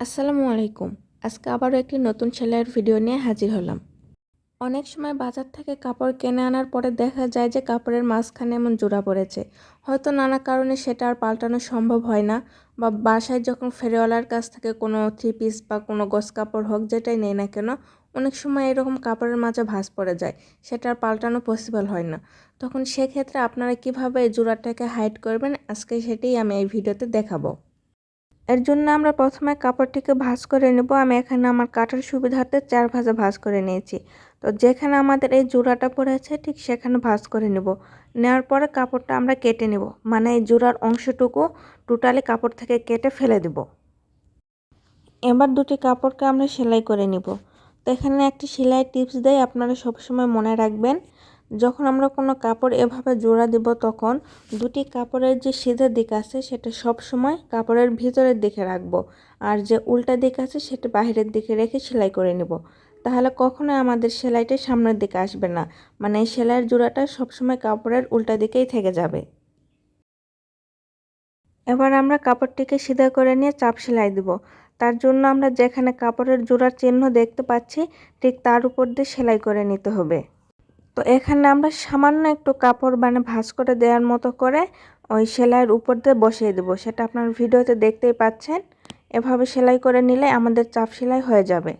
আসসালামু আলাইকুম। আজকে আবারও একটি নতুন সেলাইয়ের ভিডিও নিয়ে হাজির হলাম। অনেক সময় বাজার থেকে কাপড় কিনে আনার পরে দেখা যায় যে কাপড়ের মাঝখানে এমন জোড়া পড়েছে। হয়তো নানা কারণে সেটা আর পাল্টানো সম্ভব হয় না বা বাসায় যখন ফেরিওয়ালার কাছ থেকে কোনো থ্রি পিস বা কোনো গোস কাপড় হোক যেটাই নেই না কেন, অনেক সময় এরকম কাপড়ের মাঝে ভাঁজ পড়ে যায়। সেটা আর পাল্টানো পসিবল হয় না। তখন সেক্ষেত্রে আপনারা কীভাবে এই জোড়াটাকে হাইড করবেন? আজকে সেটাই আমি এই ভিডিওতে দেখাবো। এর জন্য আমরা প্রথমে কাপড়টিকে ভাঁজ করে নেব। আমি এখানে আমার কাটার সুবিধার্থে চার ভাজে ভাঁজ করে নিয়েছি। তো যেখানে আমাদের এই জোড়াটা পড়েছে, ঠিক সেখানে ভাঁজ করে নেব। নেওয়ার পরে কাপড়টা আমরা কেটে নেব। মানে এই জোড়ার অংশটুকু টোটালি কাপড় থেকে কেটে ফেলে দেব। এবার দুটি কাপড়কে আমরা সেলাই করে নিব। তো এখানে একটি সেলাই টিপস দেয়, আপনারা সবসময় মনে রাখবেন। যখন আমরা কোনো কাপড় এভাবে জোড়া দেব তখন দুটি কাপড়ের যে সিধা দিক আছে সেটা সব সময় কাপড়ের ভিতরের দিকে রাখব। আর যে উল্টা দিক আছে সেটা বাহিরের দিকে রেখে সেলাই করে নেব। তাহলে কখনো আমাদের সেলাইটা সামনের দিকে আসবে না। মানে সেলাইয়ের জোড়াটা সবসময় কাপড়ের উল্টা দিকেই থেকে যাবে। এবার আমরা কাপড়টিকে সিধা করে নিয়ে চাপ সেলাই দেব। তার জন্য আমরা যেখানে কাপড়ের জোড়ার চিহ্ন দেখতে পাচ্ছি, ঠিক তার উপর দিয়ে সেলাই করে নিতে হবে। তো এখানে আমরা সামান্য একটু কাপড় মানে ভাঁজ করে দেওয়ার মতো করে ওই সেলাইয়ের উপর দিয়ে বসিয়ে দেবো। সেটা আপনার ভিডিওতে দেখতেই পাচ্ছেন। এভাবে সেলাই করে নিলে আমাদের চাপ সেলাই হয়ে যাবে।